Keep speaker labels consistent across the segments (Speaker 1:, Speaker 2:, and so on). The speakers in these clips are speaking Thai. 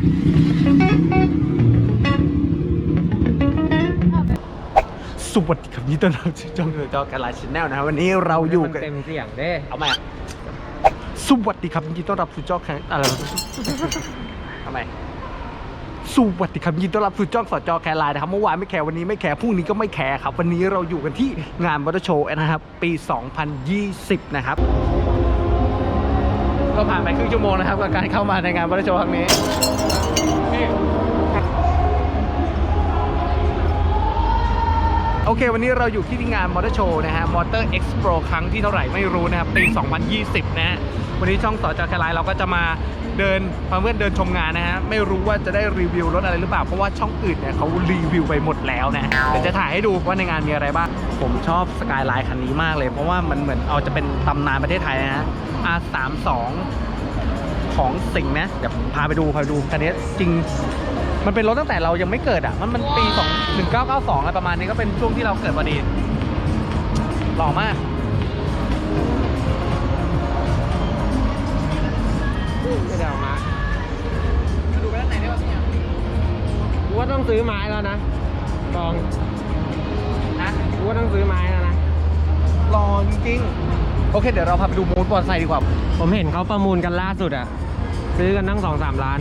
Speaker 1: สวัสดีครับยินดีต้อนรับสู่ช่องจอการไลน์ชแนลนะครับวันนี้เราอยู่กัน
Speaker 2: เต็มเสียงเด้
Speaker 1: เอาใหม่อะสวัสดีครับยินดีต้อนรับสู่จอแข่งอะไรวะทำไมสวัสดีครับยินดีต้อนรับสู่จ้องสอจอแคร์ไลน์นะครับเมื่อวานไม่แคร์วันนี้ไม่แคร์พรุ่งนี้ก็ไม่แคร์ครับ วันนี้เราอยู่กันที่งานมอเตอร์โชว์นะครับ ปี 2020 นะครับ ก็ผ่านไปครึ่งชั่วโมงนะครับกับการเข้ามาในงานมอเตอร์โชว์ครั้งนี้นี่ โอเค วันนี้เราอยู่ที่งานมอเตอร์โชว์นะฮะมอเตอร์เอ็กซ์โปรครั้งที่เท่าไหร่ไม่รู้นะครับปี 2020 นะฮะวันนี้ช่องสอจอแคร์ไลน์เราก็จะมาเดินพาเพื่อนเดินชมงานนะฮะไม่รู้ว่าจะได้รีวิวรถอะไรหรือเปล่า เพราะว่าช่องอื่นเนี่ยเขารีวิวไปหมดแล้วนะเดี๋ยวจะถ่ายให้ดูว่าในงานมีอะไรบ้าง ผมชอบสกายไลน์คันนี้มากเลย เพราะว่ามันเหมือนเอาจะเป็นตำนานประเทศไทยนะฮะ R32 ของสิงห์นะเดี๋ยว พาไปดูพาไปดูคันนี้จริง มันเป็นรถตั้งแต่เรายังไม่เกิดอะ มันมันปี2 1992อะไรประมาณนี้ก็เป็นช่วงที่เราเกิดพอดีหล่อมาก
Speaker 2: ไม่ได้เอามา
Speaker 1: มาดูไปด้านไหนได้บ้างเนี่ย
Speaker 2: กูว่าต้องซื้อไม้แล้วนะลอง
Speaker 1: นะ
Speaker 2: กูว่าต้องซื้อไม้แล้วนะ
Speaker 1: หล่อจริงๆโอเค เดี๋ยวเราพาไปดูมูดบอลไซค์ดีกว่า
Speaker 2: ผมเห็นเขาประมูลกันล่าสุดอะ ซื้อกันตั้งสองสามล้าน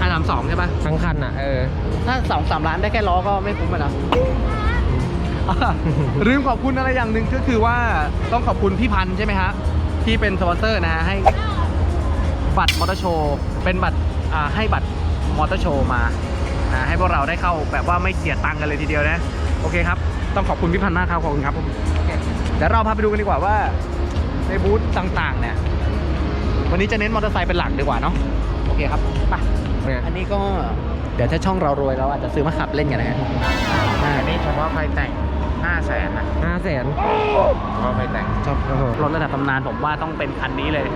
Speaker 1: อันสามสองใช่ปะ
Speaker 2: ทั้งคันอะเออ
Speaker 1: ถ้าสองสามล้านได้แค่ล้อก็ไม่คุ้มอะนะอะลืมขอบคุณอะไรอย่างหนึ่งก็คือว่าต้องขอบคุณพี่พันธ์ใช่ไหมฮะที่เป็นสปอนเซอร์นะฮะให้บัตรมอเตอร์โชว์เป็นบัตรอ่าให้บัตรมอเตอร์โชว์มานะให้พวกเราได้เข้าแบบว่าไม่เสียตังค์กันเลยทีเดียวนะ โอเคครับ ต้องขอบคุณพี่พันธ์มากครับขอบคุณครับผมโอเคเดี๋ยวเราพาไปดูกันดีกว่าว่าในบูธต่างๆเนี่ย วันนี้จะเน้นมอเตอร์ไซค์เป็นหลักดีกว่าเนาะโอเคครับไป
Speaker 2: เนี่ย
Speaker 1: อันนี้ก็เดี๋ยวถ้าช่องเรารวยเราอาจจะซื้อมาขับเล่นกันนะฮะอ่า
Speaker 3: อันนี้เฉพาะไฟแต่งห้าแสนนะ
Speaker 2: ห้าแสน
Speaker 3: เฉพาะไฟแต่ง
Speaker 1: ชอบ
Speaker 2: โอ้โห
Speaker 1: รถระดับตำนานผมว่าต้องเป็นคันนี้เลย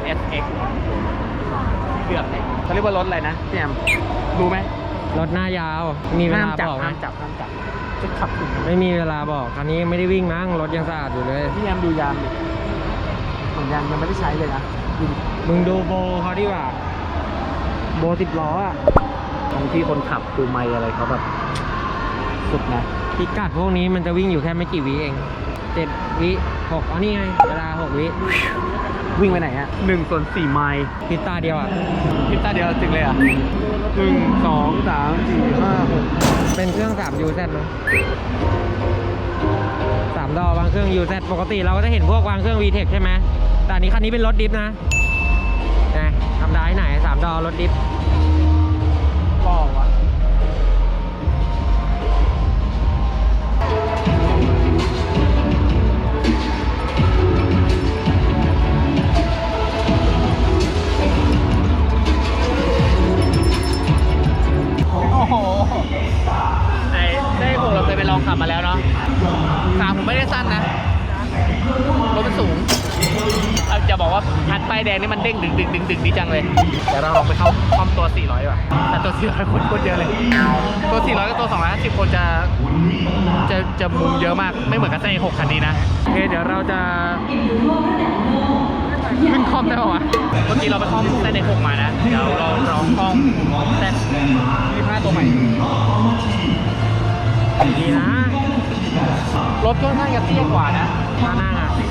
Speaker 1: NSX เกือบเลยเขาเรียกว่ารถอะไรนะพี่แอมรู้ไหม
Speaker 2: รถหน้ายาว มีเว
Speaker 1: ห้าม
Speaker 2: ลา
Speaker 1: จับ
Speaker 2: บอกไหม
Speaker 1: ห้ามจับห้ามจับจะขับถึง
Speaker 2: ไม่มีเวลาบอกคันนี้ไม่ได้วิ่งมั้งรถยังสะอาดอยู่เลย
Speaker 1: พี่แอมดูยางดิผมยางยังไม่ได้ใช้เลยนะดูดิ
Speaker 2: มึงดูโบเขาดีกว่า โบสิบล้ออะ
Speaker 1: ตรงที่คนขับดูไม่อะไรเขาแบบสุดนะ
Speaker 2: พิกัดพวกนี้มันจะวิ่งอยู่แค่ไม่กี่วิเองเจ็ดวิหกอ๋อนี่ไง เวลาหกวิ
Speaker 1: วิ่งไปไหนฮะหนึ่งส่วนสี่ไมล์
Speaker 2: พิตาเดียวอะ
Speaker 1: พิตาเดียวถึงเลยอะหนึ่งสองสามสี่ห้าหก
Speaker 2: เป็นเครื่อง3 UZ เนอะสามดอวางเครื่อง UZ ปกติเราก็จะเห็นพวกวางเครื่อง VTEC ใช่ไหมแต่อันนี้คันนี้เป็นรถดิฟนะนะทำ ได้ไหนสามดอรถดิฟ
Speaker 1: ดป้ายแดงนี่มันเด้งดึงดึงดึงดึงดีจังเลยเดี๋ยวเราลองไปเข้าคอมตัว 400ดีกว่าแต่ตัว 400คนโคตรเยอะเลย ตัว 400 กับตัว 250 คนจะจะจะมุมเยอะมากไม่เหมือนกับไส้6คันนี้นะโอเคเดี๋ยวเราจะขึ้นคอมได้ป่าวะเมื่อกี้เราไปคอมไส้ใน6มานะ เดี๋ยวเราลองคอมแซด25ตัวใหม่
Speaker 2: ดีนะ
Speaker 1: รถค่อนข้างจะเตี้ยกว่านะ
Speaker 2: ถ้าห
Speaker 1: น้านั่งจะ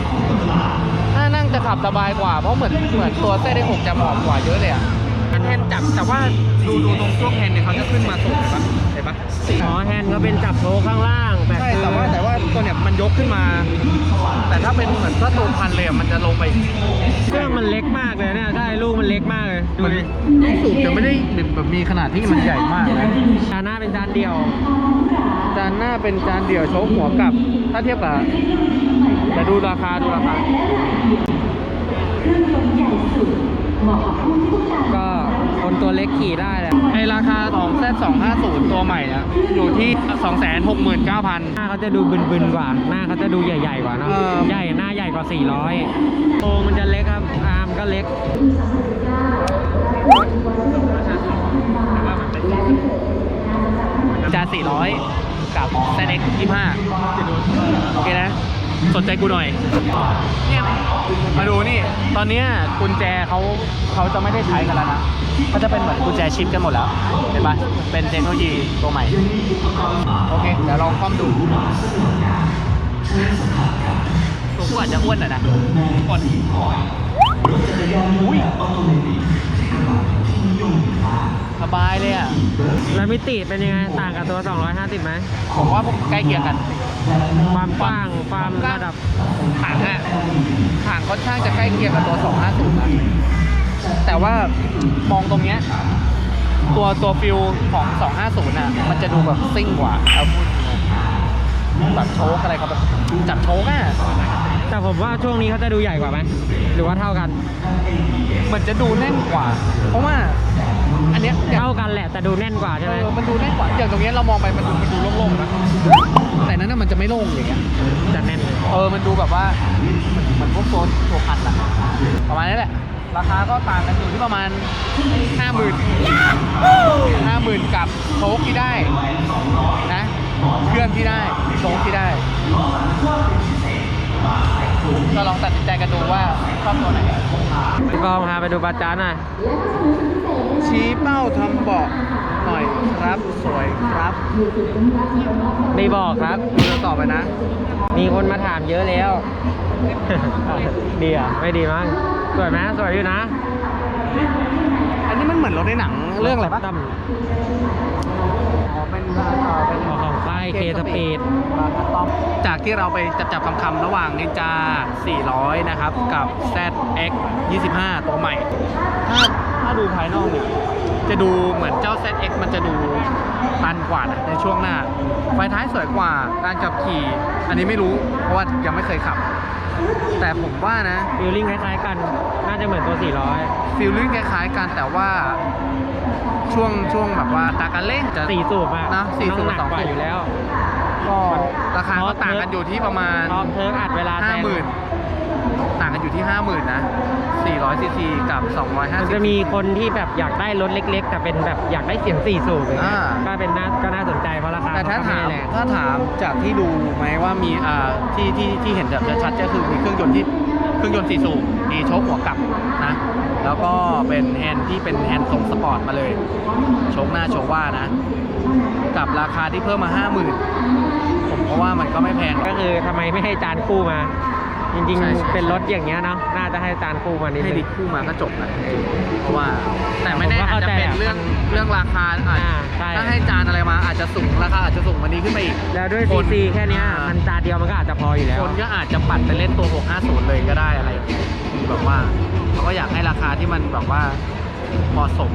Speaker 1: ขับสบายกว่า เพราะเหมือนเหมือนตัวเส้นได้หกจะหมอบกว่าเยอะเลยอะมันแฮนด์จับแต่ว่าดูดูตรงช่วงแฮนด์เนี่ยเขาจะขึ้นมาสูงเห็นปะเห็นปะ
Speaker 2: อ๋อแฮนด์ก็เป็นจับโชว์ข้างล่างแต่
Speaker 1: ใช่
Speaker 2: คือ
Speaker 1: แต่ว่าแต่ว่าตัวเนี่ยมันยกขึ้นมา แต่ถ้าเป็นเหมือนถ้าตัวพันเลยอะมันจะลงไป
Speaker 2: เครื่องมันเล็กมากเลยเนี่ยใช่ลูกมันเล็กมากเลยดู
Speaker 1: มัน
Speaker 2: ดิ
Speaker 1: ลูกสูบจะไม่ได้แบบมีขนาดที่มันใหญ่มากนะ
Speaker 2: จานหน้าเป็นจานเดียว
Speaker 1: จานหน้าเป็นจานเดี่ยวโชว์หัวกลับ ถ้าเทียบกับแต่ดูราคาดูราคา
Speaker 2: ก็คนตัวเล็กขี่ได้แหละ
Speaker 1: ไอราคาของแซสองห้าศูนย์ตัวใหม่เนี่ยอยู่ที่สองแสนหกหมื่นเก้าพัน
Speaker 2: หน้าเขาจะดูบึนๆกว่า หน้าเขาจะดูใหญ่ๆกว่าเนอะ
Speaker 1: เออ
Speaker 2: ใหญ่หน้าใหญ่กว่า 400 โตมันจะเล็กครับ อาร์มก็เล็ก
Speaker 1: จาน400 กับแซนเอ็ก25โอเคนะ สนใจกูหน่อยเนี่ยมาดูนี่ ตอนเนี้ยกุญแจเขาเขาจะไม่ได้ใช้กันแล้วนะก็จะเป็นเหมือนกุญแจชิปกันหมดแล้ว เห็นปะเป็นเทคโนโลยีตัวใหม่ โอเค เดี๋ยวลองคว่ำดูตัวผู้อาจจะอ้วนหน่อยนะกดอุ้ยสบายเลยอะ
Speaker 2: แล้วมิติเป็นยังไง ต่างกับตัว 250ไหม
Speaker 1: ผมว่าผมใกล้เคียงกัน
Speaker 2: ความกว้างความระดับ
Speaker 1: ถังอะถังค่อนข้างจะใกล้เคียงกับตัว 250นะแต่ว่ามองตรงเนี้ยตัวตัวฟิลของ 250 น่ะ มันจะดูแบบซิ่งกว่าเอาพูดจริงๆแบบโชคอะไรครับแบบจับโชคอะ
Speaker 2: แต่ ผมว่าช่วงนี้เขาจะดูใหญ่กว่าไหมหรือว่าเท่ากัน
Speaker 1: เหมือนจะดูแน่นกว่า เพราะว่า อันเนี้ยอย่าง
Speaker 2: เท่ากันแหละแต่ดูแน่นกว่าใช่ไหม
Speaker 1: เออมันดูแน่นกว่าอย่างตรงเนี้ยเรามองไปมันดูมันดูโล่งๆนะแต่นั้นน่ะมันจะไม่โล่งอย่างเงี้ย
Speaker 2: จะแน่น
Speaker 1: เออ มันดูแบบว่าเหมือนพวกโซนตัวพันอะประมาณนี้แหละ ราคาก็ต่างกันอยู่ที่ประมาณ 5 0,000ื่นห้าหมื่นกับโชคที่ได้นะ เครื่องที่ได้โชคที่ได้ ก็ลองตัดสินใจกันดูว่าชอบตัวไหน
Speaker 2: พี่กองพาไปดูบาจาร์หน่อย
Speaker 1: ชี้เป้าทำเบาะหน่อยครับสวยครับ
Speaker 2: ไม่บอกครับ
Speaker 1: เดินต่อไปนะ
Speaker 2: มีคนมาถามเยอะแล้ว ดีอะไม่ดีมั้งสวยไหมสวยอยู่นะ
Speaker 1: อั นนี้มันเหมือนรถในหนังเรื่องอะไรปะ
Speaker 2: ตั้ม
Speaker 1: อ๋อเป็นเอ่อเป็น
Speaker 2: ของค่ายเคสปีด
Speaker 1: จากที่เราไปจับจับคำๆระหว่างนินจา 400 นะครับ กับ ZX 25 ตัวใหม่ ถ้าถ้าดูภายนอกเนี่ย จะดูเหมือนเจ้า ZX มันจะดู ตันกว่านะในช่วงหน้า ไฟท้ายสวยกว่าการขับขี่ อันนี้ไม่รู้เพราะว่ายังไม่เคยขับ แต่ผมว่านะ
Speaker 2: ฟิลลิ่งคล้ายๆกัน น่าจะเหมือนตัว 400
Speaker 1: ฟีลลิ่งคล้ายๆกันแต่ว่าช่วงช่วงแบบว่าตาการเร่งจะ
Speaker 2: สี่สูบอะ
Speaker 1: นะสี่สูบ
Speaker 2: น้ำหนัก
Speaker 1: สอง
Speaker 2: กว่า
Speaker 1: สูบ
Speaker 2: อยู่แล้ว
Speaker 1: ก็ราคาก็ต่างกันอยู่ที่ประมาณ
Speaker 2: พร้อมเทิร์กอัดเวลาแซ
Speaker 1: ห้างหมื่น ต่างกันอยู่ที่ห้าหมื่นนะ 400ซีซีกับ
Speaker 2: มันจะ
Speaker 1: 250
Speaker 2: มีคนที่แบบอยากได้รถเล็ก ๆ แต่เป็นแบบอยากได้เสียงสี่สูบอย่างเงี้ย
Speaker 1: อ่า
Speaker 2: ก็เป็นน่าก็น่าสนใจเพราะราคา
Speaker 1: แต่ถ้า
Speaker 2: เขก็
Speaker 1: ถาม
Speaker 2: ไแรง
Speaker 1: ถ้าถามจากที่ดูไหมว่ามีอ่าที่ที่ที่เห็นแบบชัดๆก็คือมีเครื่องยนต์ที่เครื่องยนต์สี่สูบมีโชคหัวกลับนะแล้วก็เป็นแฮนด์ที่เป็นแฮนด์ทรงสปอร์ตมาเลยโชคหน้าโชคว่านะ กับราคาที่เพิ่มมาห้าหมื่นผมเพราะว่ามันก็ไม่แพง
Speaker 2: ก็คือทำไมไม่ให้จานคู่มา จริง
Speaker 1: ใช่ใช่
Speaker 2: ๆ เป็นรถอย่างเงี้ยเนาะน่าจะให้จานคู่มานิด
Speaker 1: ให้
Speaker 2: นึ
Speaker 1: ดิ
Speaker 2: ง
Speaker 1: คู่มาก็จบนะเพราะว่าแต่ไม่แน่
Speaker 2: ผมก็
Speaker 1: อาจ
Speaker 2: เข้า
Speaker 1: จะ
Speaker 2: ใจ
Speaker 1: เป็น
Speaker 2: อะ
Speaker 1: เรื่องเรื่องราคาอาจ
Speaker 2: อ่าใช่
Speaker 1: ถ้าให้จานอะไรมาอาจจะสูงราคาอาจจะสูงวันนี้ขึ้นไปอีก
Speaker 2: แล้วด้วย
Speaker 1: ค
Speaker 2: ซี
Speaker 1: น
Speaker 2: ซีแค่เนี้ย
Speaker 1: อ่า
Speaker 2: มันจานเดียวมันก็อาจจะพออยู่แล้ว
Speaker 1: คนก็อาจจะปัดไปเล่นตัว 650 เลยก็ได้อะไรอย่างเงี้ยคือแบบว่าเขาก็อยากให้ราคาที่มันแบบว่าเหมาะสม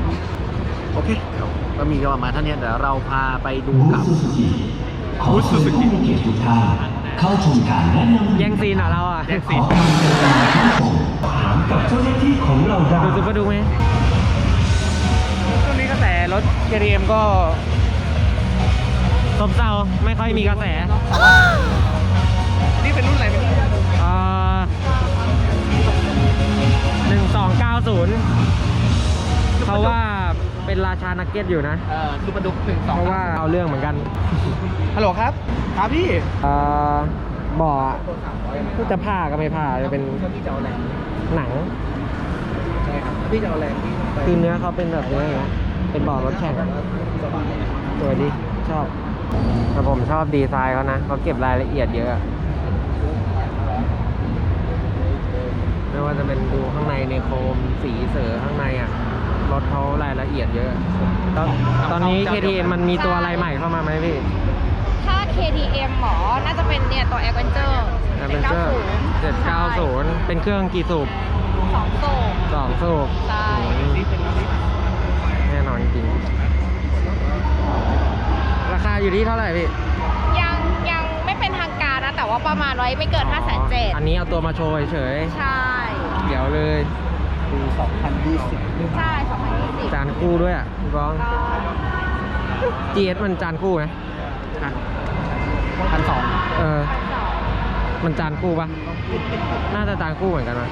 Speaker 1: โอเคเดี๋ยวก็มีก็ประมาณเท่านี้เดี๋ยวเราพาไปดู
Speaker 4: บูธ
Speaker 1: กับ
Speaker 4: ซูซูกิขอเชิญผู้มีเกียรติทุกท่าน เข้าชมการแนะนำ
Speaker 2: แย่งซีนเหรอเราอะ
Speaker 1: แย่ง
Speaker 4: ข
Speaker 1: ซี
Speaker 4: อนความกรุณาทุกส่งถามกับเจ้าหน้าที่ของเราได้
Speaker 2: ดูซุปเปอร์ดูไหม
Speaker 1: ช่วงนี้กระแสรถ KTM ก็
Speaker 2: ซบเซาไม่ค่อยมีกระแส
Speaker 1: นี่เป็นรุ่นอะไรเป็นรุ่น
Speaker 2: หนึ่งสองเก้าศูนย์เขาว่า เป็นราชานักเก็ตอยู่นะ
Speaker 1: เอ่อซูเปอร์ดุกหนึ่งสอง
Speaker 2: เพราะว่าเอาเรื่องเหมือนกัน
Speaker 1: ฮัลโหลครับครับพี่
Speaker 2: เอ่อบ่ออะจะผ้าก็ไม่ผ้าจะเป็น
Speaker 1: พี่จะเอาแรง
Speaker 2: หนัง
Speaker 1: ใช่ครับพี่จะเอาแรงพี่ไป
Speaker 2: คือเนื้อเขาเป็นแบบเนื้ออย่างเงี้ยเป็นบ่อรถแข่ง
Speaker 1: สบาย
Speaker 2: สวยดีชอบ แต่ผมชอบดีไซน์เขานะเขาเก็บรายละเอียดเยอะ ไม่ว่าจะเป็นดูข้างในในโคมสีเสือข้างในอะ รถเขารายละเอียดเยอะ ตอนตอนนี้ KTM มันมีตัวอะไรใหม่เข้ามาไหมพี่
Speaker 5: ถ้า KTM หมอ น่าจะเป็นเนี่ยตัว Adventure
Speaker 2: a เป็นเจอร์790 เป็นเครื่องกี่สูบ
Speaker 5: สองโซ่
Speaker 2: สองสูบ
Speaker 5: ใช่
Speaker 2: แน่นอนจริง ราคาอยู่ที่เท่าไหร่พี่
Speaker 5: ยังยังไม่เป็นทางการนะ แต่ว่าประมาณไว้ไม่เกิน5 7 0 0 0
Speaker 2: อันนี้เอาตัวมาโชว์เฉย
Speaker 5: ใช่
Speaker 2: ๆเดี๋ยวเลย
Speaker 1: ปี 2020
Speaker 5: ใช่2020
Speaker 2: จานคู่ด้วยอะพี่บอง GS มันจานคู่ไหม
Speaker 1: อะพันสอง
Speaker 2: เออ มันจานคู่ปะน่าจะจานคู่เหมือนกันนะ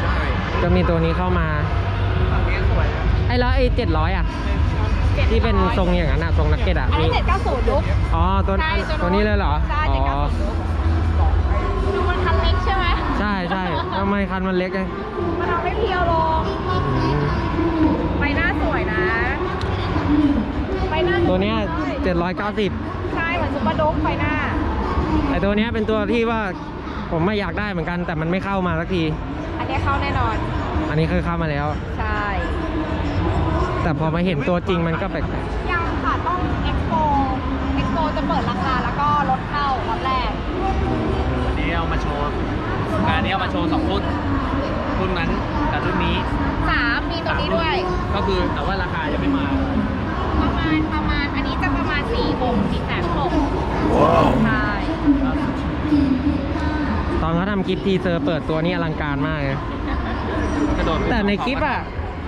Speaker 1: ใช่
Speaker 2: จะมีตัวนี้เข้ามา
Speaker 1: อันนี้สวยนะ
Speaker 2: ไอ้แล้วไอ้เจ็ดร้อยอะที่เป็นทรงอย่างนั้นอะทรงนักเก็ตอะ
Speaker 5: อัน
Speaker 2: มี
Speaker 5: นี้790ลุก
Speaker 2: อ๋อตัว
Speaker 5: ใช่
Speaker 2: อันตัวนี้เลยเหรอ
Speaker 5: ใช่
Speaker 2: อ๋อ
Speaker 5: 790ลุกดูมันคันเล็กใช่ไหม
Speaker 2: ใช่ใช่ ทำไมคันมันเล็กไง
Speaker 5: มันทำให้เพียวลง
Speaker 2: ไปหน้าสวยนะ
Speaker 5: ไปหน้า
Speaker 2: ตั
Speaker 5: วเนี้ยเจ็ดร้อยเก้า
Speaker 2: สิบ
Speaker 5: ใช่เหมือนซุปเปอร์โดกไปหน้า
Speaker 2: ไอตัวเนี้ยเป็นตัวที่ว่าผมไม่อยากได้เหมือนกัน แต่มันไม่เข้ามาสักที
Speaker 5: อันนี้เข้าแน่นอน
Speaker 2: อันนี้เคยเข้ามาแล้ว
Speaker 5: ใช่
Speaker 2: แต่พอมาเห็นตัวจริงมันก็แปลกๆ
Speaker 5: ยังค่ะต้องเอ็กโปเอ็กโปจะเปิดราคาแล้วก็ลดเข้าล็อตแรก
Speaker 1: วันนี้เอามาโชว์ งานนี้เอามาโชว์สองรุ่นรุ่นนั้นกับรุ่นนี้
Speaker 5: สามมีตัวนี้ด้วย
Speaker 1: ก็คือแต่ว่าราคายังไม่มา
Speaker 5: ประมาณประมาณอันนี้จะประมาณสี่หกสี่แสนหกใช่
Speaker 2: ๆตอนเขาทำคลิปทีเซอร์เปิดตัวนี้อลังการมากเลย
Speaker 1: กระโดดไป
Speaker 2: แต่ในคลิปอะ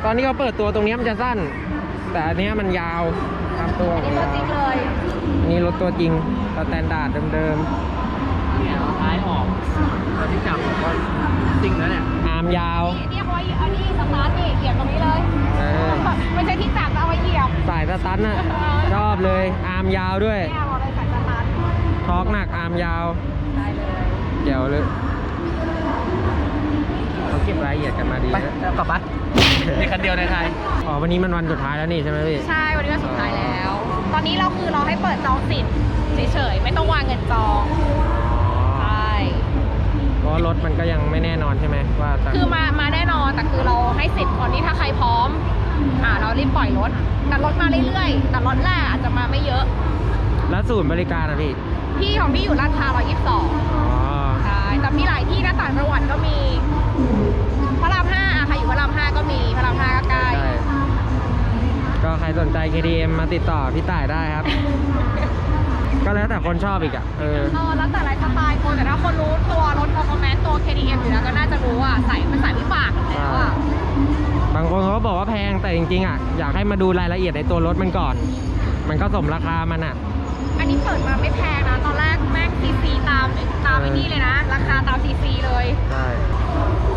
Speaker 2: ตอนที่เขาเปิดตัวตรงเนี้ยมันจะสั้น แต่อันเนี้ยมันยาวตามตัว
Speaker 5: อันนี้ตัวจริงเลย
Speaker 2: อันนี้รถตัวจริงสแตนดาร์ดเดิม
Speaker 1: เนี่ยเอาท้ายออกตอนที่จับก็จริงแล้ว เนี่ย
Speaker 2: ๆอาร์มยาว
Speaker 5: นี่นี่เขาไว้อันนี้สตาร์ทนี่เหยียบตรงนี้เลย
Speaker 2: เออ
Speaker 5: ไม่ใช่ที่จับจะเอาไว้เหยียบ
Speaker 2: สายสตันอะชอบเลย อาร์มยาวด้วย
Speaker 5: เนี่ยบอกเลยใส่สตาร์ท
Speaker 2: ทอกหนักอาร์มยาว
Speaker 5: ได้เลย
Speaker 2: เดี๋ยวเลยเขาเก็บรายละเอียดกันมาดี
Speaker 1: ไป
Speaker 2: นะ
Speaker 1: เอากลับบ้านมีคันเดียวในไทย
Speaker 2: อ๋อวันนี้มันวันสุดท้ายแล้วนี่ใช่ไหมพี่
Speaker 5: ใช่ วันนี้วันสุดท้ายแล้ว ตอนนี้เราคือเราให้เปิดจองสิทธิ์เฉยๆ ไม่ต้องวางเงินจองใช่
Speaker 2: เพราะรถมันก็ยังไม่แน่นอนใช่ไหมว่าจะ
Speaker 5: คือมามาแน่นอนแต่คือเราให้สิทธิ์คนที่ถ้าใครพร้อม อ่า เรารีบปล่อยรถแต่รถมาเรื่อยๆแต่รถแรกอาจจะมาไม่เยอะ
Speaker 2: แล้วศูนย์บริการอะพี่
Speaker 5: ที่ของพี่อยู่ลาดพร้าว122
Speaker 2: อ๋อ
Speaker 5: ใช่แต่มีหลายที่นะต่างจังหวัดก็มีพระรามห้าอะใครอยู่พระรามห้าก็มีพระรามห้าก็ใกล้
Speaker 2: ใช่ก็ใครสนใจ KTM มาติดต่อพี่ต่ายได้ครับ ก็แล้วแต่คนชอบอีกอะเออ
Speaker 5: เออแล้วแต่ไลฟ์สไตล์คนแต่ถ้าคนรู้ตัวรถ performance ตัว KTM อยู่แล้วก็น่าจะรู้ว่าใส่มันใส่วิบากกันแล้วอะ
Speaker 2: บางคนเขาก็บอกว่าแพงแต่จริงๆอะอยากให้มาดูรายละเอียดในตัวรถมันก่อน มันก็สมราคามันอะ
Speaker 5: อันนี้เปิดมาไม่แพงนะตอนแรกแม่งซีซีตามตามไอ้นี่เลยนะ ราคาตามซีซีเลย
Speaker 2: ใช่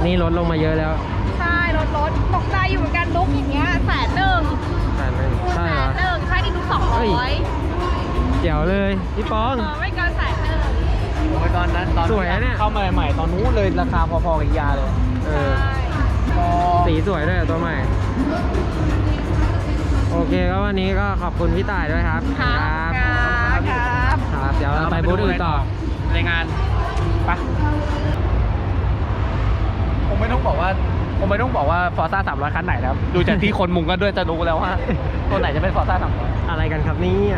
Speaker 2: นี่ลดลงมาเยอะแล้ว
Speaker 5: ใช่รถรถตกใจอยู่เหมือนกันลุกอย่างเงี้ยแสนหนึ่ง
Speaker 2: แต่ไม่
Speaker 5: แส
Speaker 2: ใช่เหรอน
Speaker 5: หนึ่งใช่นี่ลุกสองร้
Speaker 2: เฮ้
Speaker 5: อย
Speaker 2: ยเจ๋วเลยพี่ป้อง
Speaker 5: เออไม่เกินแสนหนึ่ง
Speaker 1: โอ้ยตอนนั้นตอน
Speaker 2: สวยนะเนี่ย
Speaker 1: เข้ามาใหม่ๆตอนนู้นเลยราคาพอๆกับอียาเลย
Speaker 2: เออ
Speaker 5: ใช่
Speaker 1: พอ
Speaker 2: สีสวยด้วยตัวใหม่ โอเคก็วันนี้ก็ขอบคุณพี่ต่ายด้วยครับ
Speaker 5: ครับครับครับ
Speaker 2: ครับเดี๋ยวเราไปบูธอื่นต่อ
Speaker 1: ในงานไปคงไม่ต้องบอกว่าคงไม่ต้องบอกว่าฟอร์ซ่าสามร้อยคันไหนนะครับ ดูจากที่คนมุงก็ด้วยจะรู้แล้วว่า ตัวไหนจะเป็นฟอร์ซ่าสามร้อย
Speaker 2: อะไรกันครับเนี่ย